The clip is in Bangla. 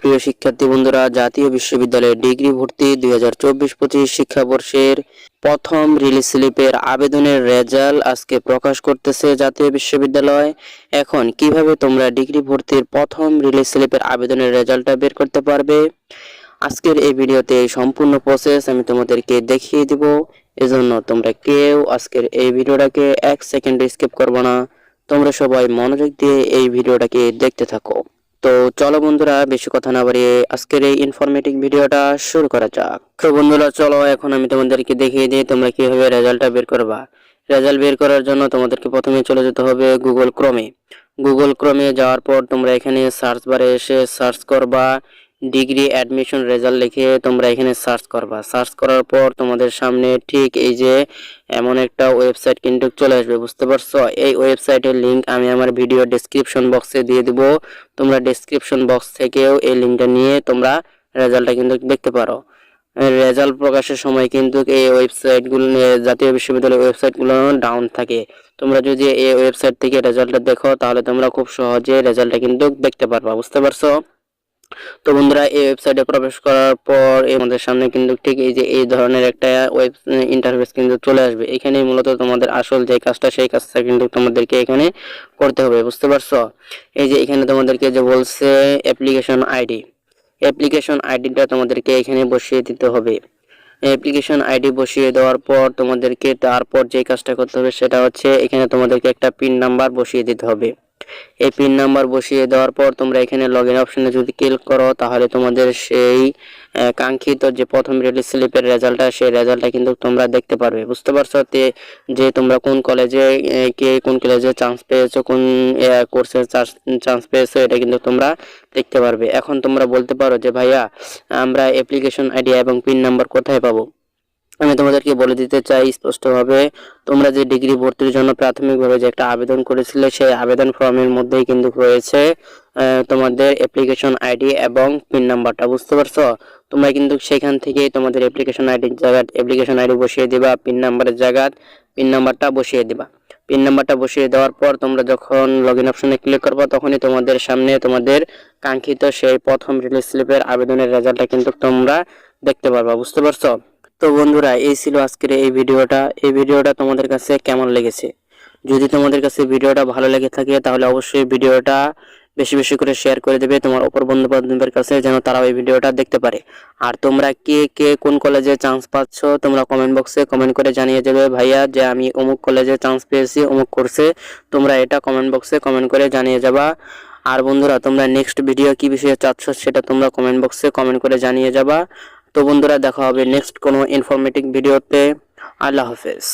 প্রিয় শিক্ষার্থী বন্ধুরা, জাতীয় বিশ্ববিদ্যালয়ে ডিগ্রি ভর্তি দুই হাজার চব্বিশ পঁচিশ শিক্ষাবর্ষের প্রথম রিলিজ স্লিপের আবেদনের রেজাল্ট আজকে প্রকাশ করতেছে জাতীয় বিশ্ববিদ্যালয়। এখন কীভাবে তোমরা ডিগ্রি ভর্তির প্রথম রিলিজ স্লিপের আবেদনের রেজাল্টটা বের করতে পারবে? আজকের এই ভিডিওতে এই সম্পূর্ণ প্রসেস আমি তোমাদেরকে দেখিয়ে দিব। এজন্য তোমরা কেউ আজকের এই ভিডিওটাকে এক সেকেন্ড স্কিপ করব না। তোমরা সবাই মনোযোগ দিয়ে এই ভিডিওটাকে দেখতে থাকো। তো চলো বন্ধুরা, বেশি কথা না বাড়িয়ে আজকের এই ইনফরমেটিভ ভিডিওটা শুরু করা যাক। তো বন্ধুরা, চলো এখন আমি তোমাদেরকে দেখিয়ে দিই তোমরা কীভাবে রেজাল্টটা বের করবা। রেজাল্ট বের করার জন্য তোমাদেরকে প্রথমে চলে যেতে হবে গুগল ক্রমে গুগল ক্রমে যাওয়ার পর তোমরা এখানে সার্চ বারে এসে সার্চ করবা। ডিগ্রি অ্যাডমিশন রেজাল্ট লিখে তোমরা এখানে সার্চ করবা। সার্চ করার পর তোমাদের সামনে ঠিক এই যে এমন একটা ওয়েবসাইট কিন্তু চলে আসবে, বুঝতে পারছ? এই ওয়েবসাইটের লিংক আমি আমার ভিডিও ডেসক্রিপশন বক্সে দিয়ে দিব। তোমরা ডেসক্রিপশন বক্স থেকেও এই লিঙ্কটা নিয়ে তোমরা রেজাল্টটা কিন্তু দেখতে পারো। রেজাল্ট প্রকাশের সময় কিন্তু এই ওয়েবসাইটগুলো জাতীয় বিশ্ববিদ্যালয়ের ওয়েবসাইটগুলো ডাউন থাকে। তোমরা যদি এই ওয়েবসাইট থেকে রেজাল্টটা দেখো, তাহলে তোমরা খুব সহজে রেজাল্টটা কিন্তু দেখতে পারবা, বুঝতে পারছ? তো বন্ধুরা, এই ওয়েবসাইটে প্রবেশ করার পর আমাদের সামনে কিন্তু ঠিক এই যে এই ধরনের একটা ওয়েব ইন্টারফেস কিন্তু চলে আসবে। এখানে মূলত তোমাদের আসল যে কাজটা, সেই কাজটা কিন্তু তোমাদেরকে এখানে করতে হবে, বুঝতে পারছ? এই যে এখানে তোমাদেরকে যে বলছে অ্যাপ্লিকেশন আইডি অ্যাপ্লিকেশন আইডিটা তোমাদেরকে এখানে বসিয়ে দিতে হবে। অ্যাপ্লিকেশন আইডি বসিয়ে দেওয়ার পর তোমাদেরকে তারপর যে কাজটা করতে হবে সেটা হচ্ছে এখানে তোমাদেরকে একটা পিন নাম্বার বসিয়ে দিতে হবে। এই পিন নাম্বার বসিয়ে দেওয়ার পর তোমরা এখানে লগ ইন অপশনে যদি ক্লিক করো, তাহলে তোমাদের সেই কাঙ্ক্ষিত যে প্রথম রিলিজ স্লিপের রেজাল্টটা সেই রেজাল্টটা কিন্তু তোমরা দেখতে পারবে। বুঝতে পারছ যে তোমরা কোন কলেজে কে কোন কলেজে চান্স পেয়েছ, কোন কোর্সে চান্স পেয়েছ, এটা কিন্তু তোমরা দেখতে পারবে। এখন তোমরা বলতে পারো যে, ভাইয়া, আমরা অ্যাপ্লিকেশন আইডি এবং পিন নাম্বার কোথায় পাবো? আমি তোমাদেরকে বলে দিতে চাই স্পষ্টভাবে, তোমরা যে ডিগ্রি ভর্তির জন্য প্রাথমিকভাবে যে একটা আবেদন করেছিলে, সেই আবেদন ফর্মের মধ্যেই কিন্তু রয়েছে তোমাদের অ্যাপ্লিকেশন আইডি এবং পিন নাম্বারটা বুঝতে পারছ? তোমরা কিন্তু সেখান থেকেই তোমাদের অ্যাপ্লিকেশন আইডির জায়গায় অ্যাপ্লিকেশন আইডি বসিয়ে দিবা পিন নাম্বারের জায়গায় পিন নাম্বারটা বসিয়ে দিবা। পিন নাম্বারটা বসিয়ে দেওয়ার পর তোমরা যখন লগ ইন অপশনে ক্লিক করবে, তখনই তোমাদের সামনে তোমাদের কাঙ্ক্ষিত সেই প্রথম রিলিজ স্লিপের আবেদনের রেজাল্টটা কিন্তু তোমরা দেখতে পারবা, বুঝতে পারছ? তো বন্ধুরা, এই ছিল আজকের এই ভিডিওটা। এই ভিডিওটা তোমাদের কাছে কেমন লেগেছে? যদি তোমাদের কাছে ভিডিওটা ভালো লেগে থাকে, তাহলে অবশ্যই ভিডিওটা বেশি বেশি করে শেয়ার করে দেবে তোমার অপর বন্ধু বান্ধবের কাছে, যেন তারাও এই ভিডিওটা দেখতে পারে। আর তোমরা কে কে, কোন কলেজে চান্স পাচ্ছ, তোমরা কমেন্ট বক্সে কমেন্ট করে জানিয়ে দেবে, ভাইয়া, যে আমি অমুক কলেজে চান্স পেয়েছি, অমুক কোর্সে তোমরা এটা কমেন্ট বক্সে কমেন্ট করে জানিয়ে যাবা। আর বন্ধুরা, তোমরা নেক্সট ভিডিও কি বিষয়ে চাচ্ছ, সেটা তোমরা কমেন্ট বক্সে কমেন্ট করে জানিয়ে যাবা। তো বন্ধুরা দেখা হবে নেক্সট কোনো ইনফরমেটিভ ভিডিওতে আল্লাহ হাফেজ।